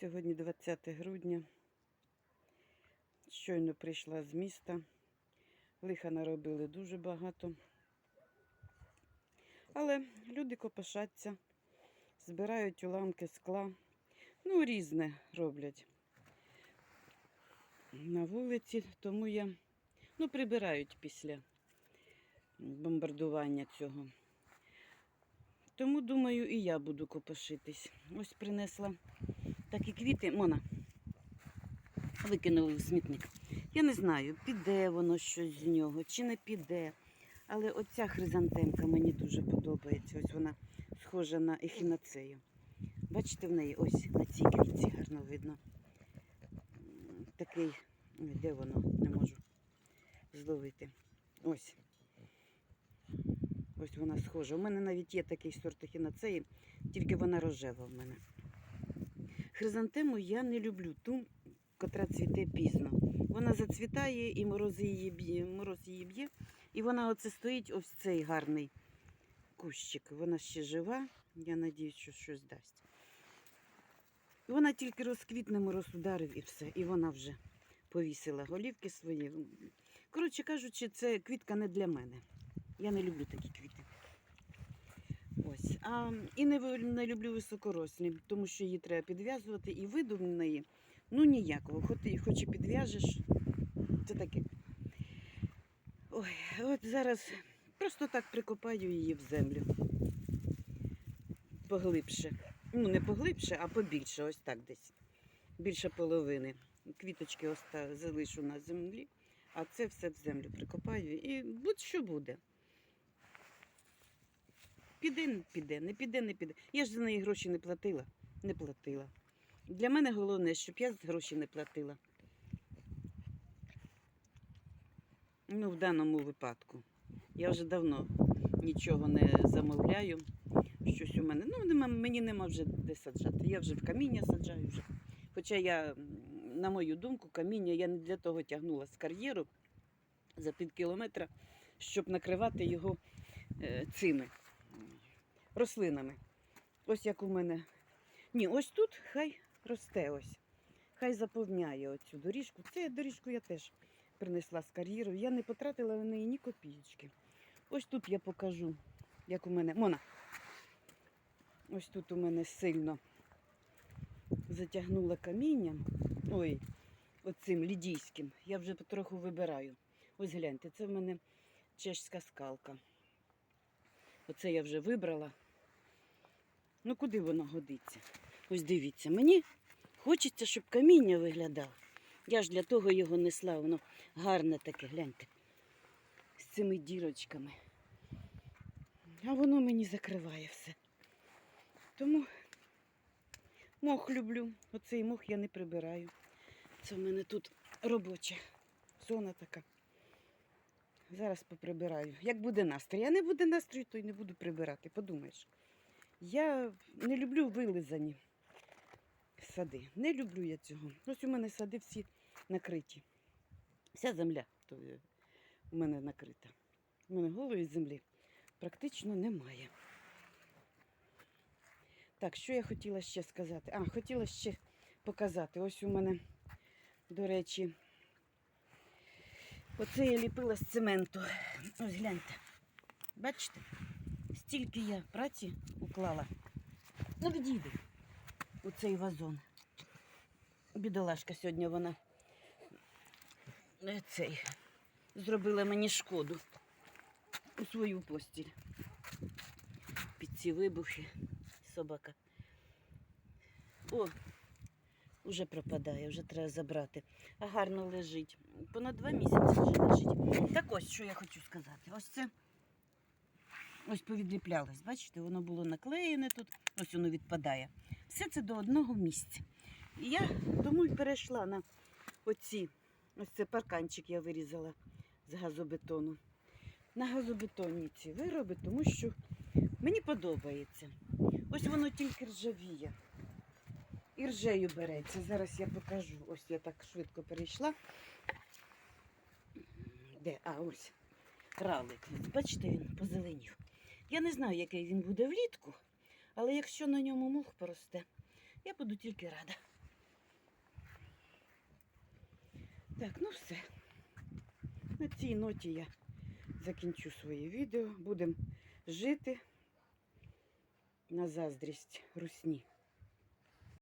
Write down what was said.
Сьогодні 20 грудня. Щойно прийшла з міста. Лиха наробили дуже багато. Але люди копошаться, збирають уламки скла. Ну, різне роблять на вулиці, тому я ну, прибирають після бомбардування цього. Тому, думаю, і я буду копошитись. Ось принесла такі квіти. Мона. Викинули в смітник. Я не знаю, піде воно щось з нього чи не піде. Але оця хризантемка мені дуже подобається. Ось вона схожа на ехінацею. Бачите, в неї ось на цій квітці гарно видно. Такий, де воно? Не можу зловити. Ось. Ось вона схожа. У мене навіть є такий сорт ехінацеї, тільки вона рожева в мене. Хризантему я не люблю, ту, котра цвіте пізно. Вона зацвітає і мороз її б'є, мороз її б'є. І вона оце стоїть ось цей гарний кущик. Вона ще жива, я надіюсь, що щось дасть. І Вона тільки розквітне, мороз ударив і все. І вона вже повісила голівки свої. Коротше кажучи, це квітка не для мене. Я не люблю такі квіти. Ось. А, і не, не люблю високорослі, тому що її треба підв'язувати, і виду в неї ну ніякого. Хоч, хоч і підв'яжеш, це таке. Ой, от зараз просто так прикопаю її в землю. Поглибше. Ну, не поглибше, а побільше, ось так десь. Більше половини. Квіточки залишу на землі, а це все в землю прикопаю і будь-що буде. Піде, піде, не піде, не піде. Я ж за неї гроші не платила. Не платила. Для мене головне, щоб я гроші не платила. Ну, в даному випадку. Я вже давно нічого не замовляю. Щось у мене. Ну, нема, мені нема вже де саджати. Я вже в каміння саджаю вже. Хоча я, на мою думку, каміння я не для того тягнула з кар'єру за пів кілометра, щоб накривати його е, цими рослинами. Ось як у мене. Ні, ось тут хай росте ось. Хай заповняє оцю доріжку. Цю доріжку я теж принесла з кар'єру. Я не потратила на неї ні копійки. Ось тут я покажу, як у мене. Мона. Ось тут у мене сильно затягнула камінням. Ой, оцим лідійським. Я вже потроху вибираю. Ось гляньте, це в мене чешська скалка. Оце я вже вибрала. Ну, куди воно годиться? Ось дивіться, мені хочеться, щоб каміння виглядало. Я ж для того його несла, воно гарне таке, гляньте. З цими дірочками. А воно мені закриває все. Тому мох люблю. Оцей мох я не прибираю. Це в мене тут робоча зона така. Зараз поприбираю. Як буде настрій? А не буде настрою, то й не буду прибирати, подумаєш. Я не люблю вилизані сади. Не люблю я цього. Ось у мене сади всі накриті. Вся земля то е, у мене накрита. У мене голої землі практично немає. Так, що я хотіла ще сказати? А, хотіла ще показати. Ось у мене, до речі, оце я ліпила з цементу. Ось гляньте. Бачите? Стільки я праці уклала. Ну, відійди у цей вазон. Бідолашка сьогодні вона цей, зробила мені шкоду у свою постіль. Під ці вибухи собака. О, вже пропадає, вже треба забрати. А гарно лежить. Понад два місяці вже лежить. Так ось, що я хочу сказати. Ось це ось повідліплялось. Бачите, воно було наклеєне тут, ось воно відпадає. Все це до одного місця. І я тому й перейшла на оці, ось це парканчик я вирізала з газобетону. На газобетонні ці вироби, тому що мені подобається. Ось воно тільки ржавіє. І ржею береться. Зараз я покажу. Ось я так швидко перейшла. Де? А, ось. Ралик. Бачите, він позеленів. Я не знаю, який він буде влітку, але якщо на ньому мух поросте, я буду тільки рада. Так, ну все. На цій ноті я закінчу своє відео. Будемо жити на заздрість русні.